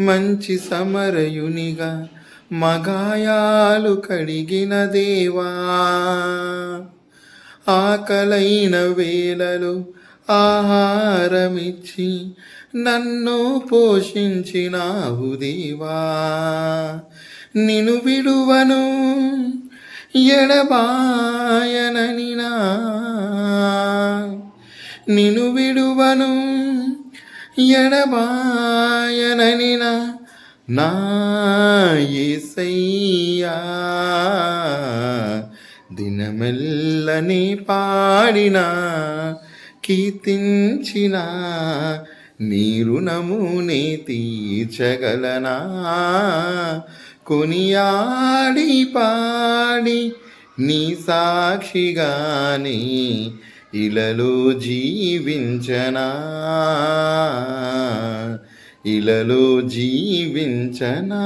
మంచి సమరయునిగా మగాయాలు కడిగిన దేవా. ఆకలైన వేళలు ఆహారమిచ్చి నన్ను పోషించినావు దేవా. నిను విడువను ఎడబాయనని నా నిను విడువను ఎడబాయనని నా ఏసయ్యా. దినమెల్లని పాడిన కీర్తించిన నీరు రుణమునే తీర్చగలనా? కొనియాడి పాడి నీ సాక్షిగాని ఇలలో జీవించనా? ఇలలో జీవించనా?